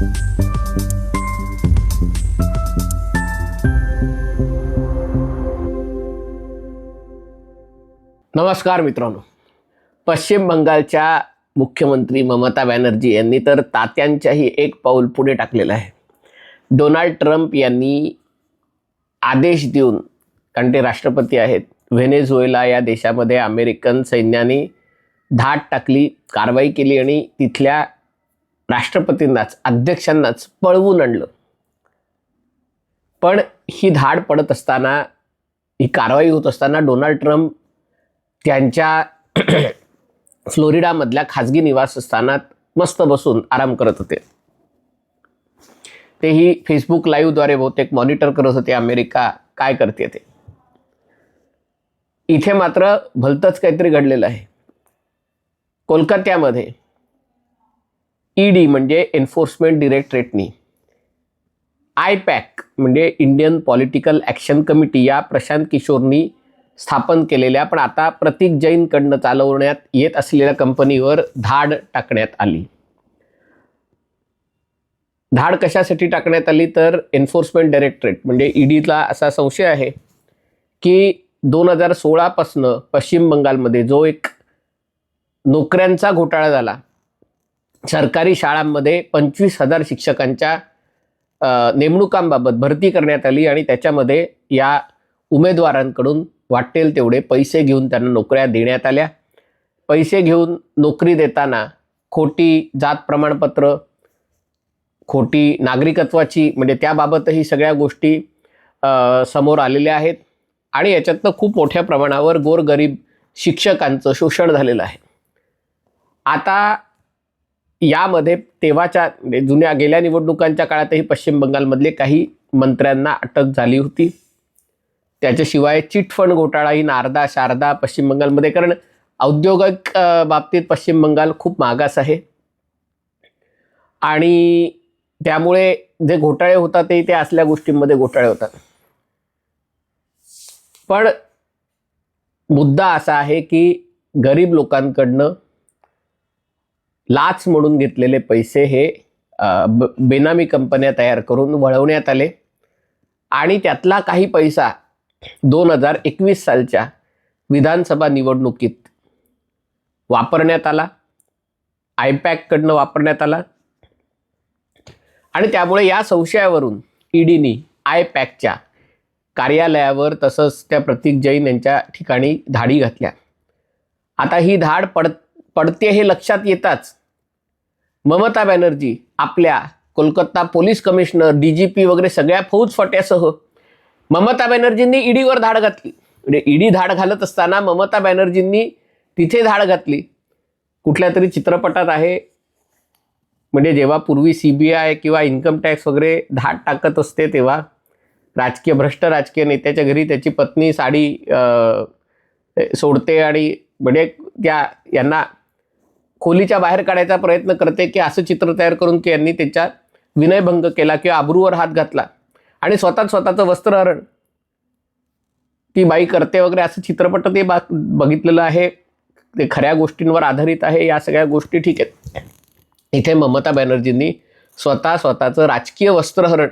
नमस्कार मित्रांनो. पश्चिम बंगालच्या मुख्यमंत्री ममता बॅनर्जी यांनी तर तात्यांच्याही एक पाऊल पुढे टाकलेलं आहे. डोनाल्ड ट्रम्प यांनी आदेश देऊन कारण ते राष्ट्रपती आहेत व्हेनेझुएला या देशामध्ये अमेरिकन सैन्याने धाट टाकली कारवाई केली आणि तिथल्या राष्ट्रपतींनाच अध्यक्षांनाच पळवून आणलं. पण ही धाड पडत असताना ही कारवाई होत असताना डोनाल्ड ट्रम्प त्यांच्या फ्लोरिडामधल्या खाजगी निवासस्थानात मस्त बसून आराम करत होते. तेही फेसबुक लाईव्हद्वारे बहुतेक मॉनिटर करत होते अमेरिका काय करते ते. इथे मात्र भलतंच काहीतरी घडलेलं आहे. कोलकात्यामध्ये ईडी म्हणजे एन्फोर्समेंट डिरेक्टरेटनी आय पॅक म्हणजे इंडियन पॉलिटिकल ॲक्शन कमिटी या प्रशांत किशोरनी स्थापन केलेल्या पण आता प्रतीक जैनकडनं चालवण्यात येत असलेल्या कंपनीवर धाड टाकण्यात आली. धाड कशासाठी टाकण्यात आली? तर एन्फोर्समेंट डायरेक्टरेट म्हणजे ईडीला असा संशय आहे की दोन हजार सोळापासनं पश्चिम बंगालमध्ये जो एक नोकऱ्यांचा घोटाळा झाला सरकारी शाळांमध्ये पंचवीस हजार शिक्षकांच्या नेमणुकांबाबत भरती करण्यात आली आणि त्याच्यामध्ये या उमेदवारांकडून वाटेल तेवढे पैसे घेऊन त्यांना नोकऱ्या देण्यात आल्या. पैसे घेऊन नोकरी देताना खोटी जात प्रमाणपत्र खोटी नागरिकत्वाची म्हणजे त्याबाबतही सगळ्या गोष्टी समोर आलेल्या आहेत आणि याच्यातनं खूप मोठ्या प्रमाणावर गोरगरीब शिक्षकांचं शोषण झालेलं आहे. आता यामध्ये तेव्हाच्या म्हणजे जुन्या गेल्या निवडणुकांच्या काळातही पश्चिम बंगालमधले काही मंत्र्यांना अटक झाली होती. त्याच्याशिवाय चिटफंड घोटाळाही नारदा शारदा पश्चिम बंगालमध्ये कारण औद्योगिक बाबतीत पश्चिम बंगाल खूप मागास आहे. आणि त्यामुळे जे घोटाळे होतात ते त्या असल्या गोष्टींमध्ये घोटाळे होतात. पण मुद्दा असा आहे की गरीब लोकांकडनं लाच म्हणून घेतलेले पैसे हे ब- बेनामी कंपन्या तयार करून वळवण्यात आले. आणि त्यातला काही पैसा दोन हजार एकवीस सालच्या विधानसभा निवडणुकीत वापरण्यात आला. आयपॅककडनं वापरण्यात आला. आणि त्यामुळे या संशयावरून ईडीनी आयपॅकच्या कार्यालयावर तसंच त्या प्रतीक जैन यांच्या ठिकाणी धाडी घातल्या. आता ही धाड पड पडते हे लक्षात येताच ममता बॅनर्जी आपल्या Kolkata police commissioner D G P वगैरे सगळ्या फौजफाट्यासह ममता बॅनर्जींनी ईडीवर धाड घातली. म्हणजे ईडी धाड घालत असताना ममता बॅनर्जींनी तिथे धाड घातली. कुठल्या तरी चित्रपटात आहे. म्हणजे जेव्हा पूर्वी सी बी आय किंवा इन्कम टॅक्स वगैरे धाड टाकत असते तेव्हा राजकीय भ्रष्ट राजकीय नेत्याच्या घरी त्याची पत्नी साडी सोडते आणि म्हणजे त्या यांना खोलीच्या बाहेर काढायचा प्रयत्न करते की असं चित्र तयार करून की यांनी त्याच्यात विनयभंग केला किंवा आबरूवर हात घातला. आणि स्वतः स्वतःचं वस्त्रहरण. ती बाई करते वगैरे असं चित्रपट ते बा बघितलेलं आहे. ते खऱ्या गोष्टींवर आधारित आहे. या सगळ्या गोष्टी ठीक आहेत. इथे ममता बॅनर्जींनी स्वतः स्वतःचं राजकीय वस्त्रहरण.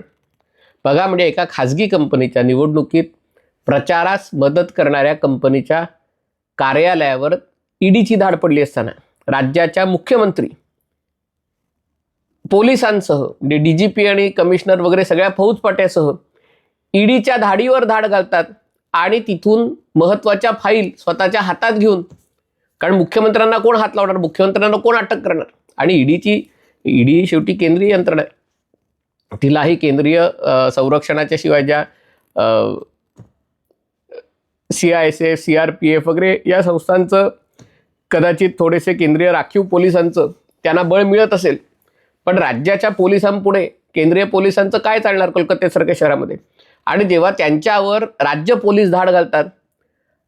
बघा म्हणजे एका खाजगी कंपनीच्या निवडणुकीत प्रचारास मदत करणाऱ्या कंपनीच्या कार्यालयावर ईडीची धाड पडली असताना. राज्याच्या मुख्यमंत्री पोलिसांसह म्हणजे डी जी पी आणि कमिशनर वगैरे सगळ्या फौजपाट्यासह ईडीच्या धाडीवर धाड घालतात आणि तिथून महत्त्वाच्या फाईल स्वतःच्या हातात घेऊन कारण मुख्यमंत्र्यांना कोण हात लावणार? मुख्यमंत्र्यांना कोण अटक करणार? आणि ईडीची ईडी शेवटी केंद्रीय यंत्रणा आहे तिलाही केंद्रीय संरक्षणाच्या शिवाय ज्या C I S F C R P F वगैरे या संस्थांचं कदाचित थोडेसे केंद्रीय राखीव पोलिसांचं त्यांना बळ मिळत असेल पण राज्याच्या पोलिसांपुढे केंद्रीय पोलिसांचं काय चालणार कोलकात्यासारख्या शहरामध्ये? आणि जेव्हा त्यांच्यावर राज्य पोलीस धाड घालतात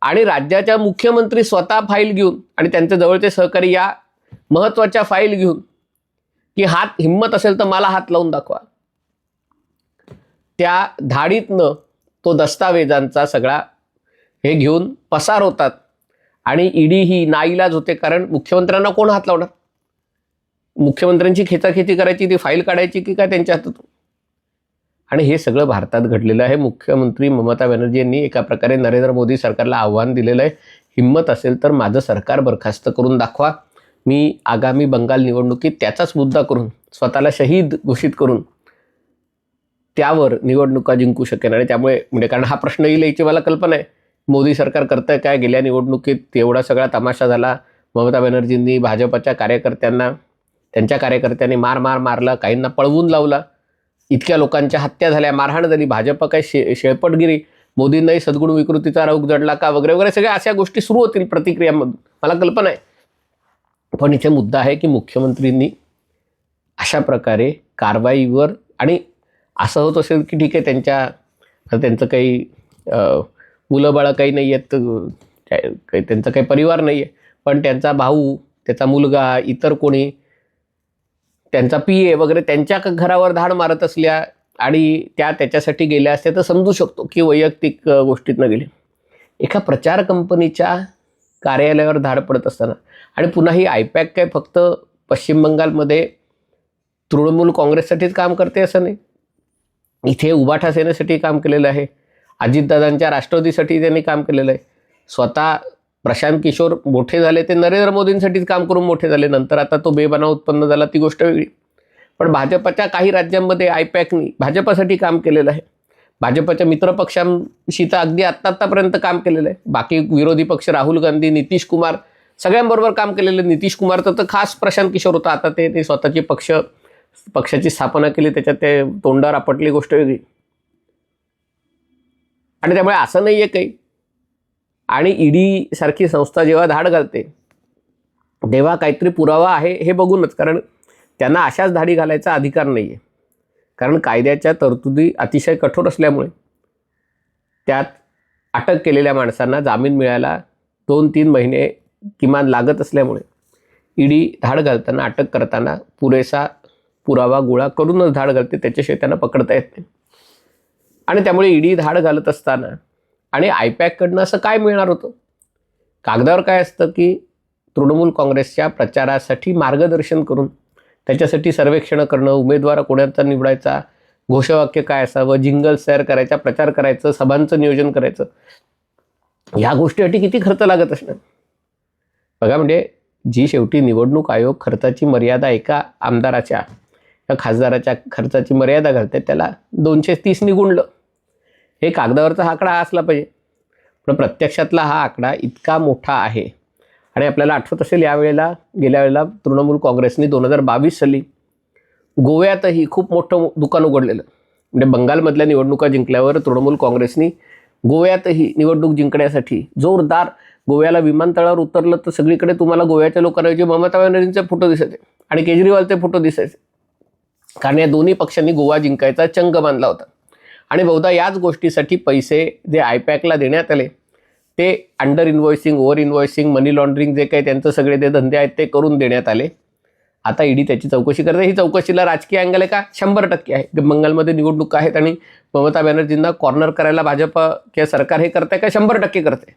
आणि राज्याच्या मुख्यमंत्री स्वतः फाईल घेऊन आणि त्यांचे जवळचे सहकारी या महत्त्वाच्या फाईल घेऊन की हात हिंमत असेल तर मला हात लावून दाखवा. त्या धाडीतनं तो दस्तावेजांचा सगळा हे घेऊन पसार होतात आणि ईडी ही नाईलाज होते कारण मुख्यमंत्र्यांना कोण हात लावणार? मुख्यमंत्र्यांची खेचाखेची करायची ती फाईल काढायची की काय त्यांच्या हातातून आणि हे सगळं भारतात घडलेलं आहे. मुख्यमंत्री ममता बॅनर्जी यांनी एका प्रकारे नरेंद्र मोदी सरकारला आव्हान दिलेलं आहे. हिंमत असेल तर माझं सरकार बरखास्त करून दाखवा. मी आगामी बंगाल निवडणुकीत त्याचाच मुद्दा करून स्वतःला शहीद घोषित करून त्यावर निवडणुका जिंकू शकेन. आणि त्यामुळे म्हणजे कारण हा प्रश्न येईल याची मला कल्पना आहे. मोदी सरकार करतं काय? गेल्या निवडणुकीत एवढा सगळा तमाशा झाला. ममता बॅनर्जींनी भाजपच्या कार्यकर्त्यांना त्यांच्या कार्यकर्त्यांनी मार मार मारला काहींना पळवून लावला. इतक्या लोकांच्या हत्या झाल्या. मारहाण झाली. भाजप काय शे शेळपटगिरी. मोदींनाही सद्गुण विकृतीचा रोग जडला का? वगैरे वगैरे सगळ्या अशा गोष्टी सुरू होतील प्रतिक्रियामधून मला कल्पना आहे. पण इथे मुद्दा आहे की मुख्यमंत्रींनी अशा प्रकारे कारवाईवर आणि असं होत असेल की ठीक आहे त्यांच्या त्यांचं काही मुलं बाळं काही नाही आहेत काय- काही त्यांचा काही परिवार नाही आहे. पण त्यांचा भाऊ त्याचा मुलगा इतर कोणी त्यांचा पी ए वगैरे त्यांच्या क- घरावर धाड मारत असल्या आणि त्या त्याच्यासाठी गेल्या असत्या तर समजू शकतो की वैयक्तिक गोष्टीतनं गेले. एका प्रचार कंपनीच्या कार्यालयावर धाड पडत असताना आणि पुन्हा ही आयपॅक काय फक्त पश्चिम बंगालमध्ये तृणमूल काँग्रेससाठीच काम करते असं नाही. इथे उबाठा सेनेसाठी काम केलेलं आहे. अजितदादांच्या राष्ट्रवादीसाठी त्यांनी काम केलेलं आहे. स्वतः प्रशांत किशोर मोठे झाले ते नरेंद्र मोदींसाठीच काम करून मोठे झाले. नंतर आता तो बेबना उत्पन्न झाला ती गोष्ट वेगळी. पण भाजपच्या काही राज्यांमध्ये आयपॅकनी भाजपासाठी काम केलेलं आहे. भाजपच्या मित्रपक्षांशी तर अगदी आत्ता आत्तापर्यंत काम केलेलं आहे. बाकी विरोधी पक्ष राहुल गांधी नितीश कुमार सगळ्यांबरोबर काम केलेलं आहे. नितीश कुमारचं तर खास प्रशांत किशोर होता. आता ते ते स्वतःची पक्ष पक्षाची स्थापना केली त्याच्यात ते तोंडावर आपटली गोष्ट वेगळी. आणि त्यामुळे असं नाही आहे काही. आणि ईडी सारखी संस्था जेव्हा धाड घालते तेव्हा काहीतरी पुरावा आहे हे बघूनच. कारण त्यांना अशाच धाडी घालायचा अधिकार नाही आहे कारण कायद्याच्या तरतुदी अतिशय कठोर असल्यामुळे त्यात अटक केलेल्या माणसांना जामीन मिळायला दोन तीन महिने किमान लागत असल्यामुळे ईडी धाड घालताना अटक करताना पुरेसा पुरावा गोळा करूनच धाड घालते. त्याच्याशिवाय त्यांना पकडता येत नाही. आणि त्यामुळे ईडी धाड घालत असताना आणि आयपॅककडनं असं काय मिळणार होतं? कागदावर काय असतं की तृणमूल काँग्रेसच्या प्रचारासाठी मार्गदर्शन करून त्याच्यासाठी सर्वेक्षणं करणं उमेदवार कोणाचा निवडायचा घोषवाक्य काय असावं जिंगल्स तयार करायचा प्रचार करायचं सभांचं नियोजन करायचं ह्या गोष्टीसाठी किती खर्च लागत असणार? बघा म्हणजे जी शेवटी निवडणूक आयोग खर्चाची मर्यादा एका आमदाराच्या या खासदाराच्या खर्चाची मर्यादा घालते त्याला दोनशे तीस निगुणलं हे कागदावरचा हा आकडा असला पाहिजे. पण प्रत्यक्षातला हा आकडा इतका मोठा आहे. आणि आपल्याला आठवत असेल यावेळेला गेल्या वेळेला तृणमूल काँग्रेसने दोन हजार बावीस साली गोव्यातही खूप मोठं दुकान उघडलेलं. म्हणजे बंगालमधल्या निवडणुका जिंकल्यावर तृणमूल काँग्रेसनी गोव्यातही निवडणूक जिंकण्यासाठी जोरदार गोव्याला विमानतळावर उतरलं तर सगळीकडे तुम्हाला गोव्याच्या लोकांऐवजी ममता बॅनर्जींचे फोटो दिसायचे आणि केजरीवालचे फोटो दिसायचे. कारण या दोन्ही पक्षांनी गोवा जिंकायचा चंग बांधला होता. आणि बहुधा याच गोष्टीसाठी पैसे जे आयपॅकला देण्यात आले ते under invoicing over invoicing money laundering जे काही त्यांचं सगळे ते धंदे आहेत ते करून देण्यात आले. आता ईडी त्याची चौकशी करते. ही चौकशीला राजकीय अँगल आहे का? शंभर टक्के आहे. बंगालमध्ये निवडणूक आहेत आणि ममता बॅनर्जींना कॉर्नर करायला भाजप किंवा सरकार हे करते का? शंभर टक्के करते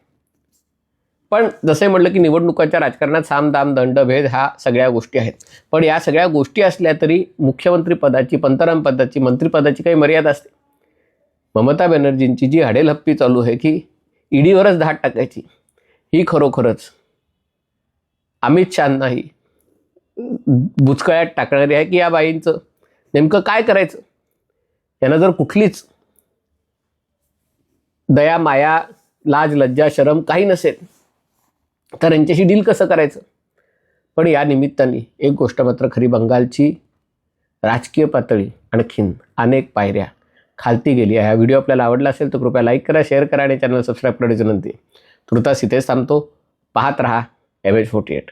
पण जसे म्हटलं की निवडणुकाच्या राजकारणात साम दाम दंड भेद ह्या सगळ्या गोष्टी आहेत. पण या सगळ्या गोष्टी असल्या तरी मुख्यमंत्री पदाची पंतप्रधान पदाची मंत्रिपदाची काही मर्यादा असते. ममता बॅनर्जींची जी हडेलहप्पी चालू आहे की ईडीवरच धाड टाकायची ही खरोखरच अमित शहानाही बुचकळ्यात टाकणारी आहे की या बाईंचं? नेमकं काय करायचं? यांना जर कुठलीच दया माया लाज लज्जा शरम काही नसेल तर यांच्याशी डील कसं करायचं? पण या निमित्ताने एक गोष्ट मात्र खरी बंगालची राजकीय पातळी आणखीन अनेक पायऱ्या खालती गेली आहे. हा व्हिडिओ आपल्याला आवडला असेल तर कृपया लाईक करा शेअर करा आणि चॅनल सबस्क्राईब करण्याची विनंती. तुर्तास इथेच थांबतो. पाहत रहा एम एच फोर्टी एट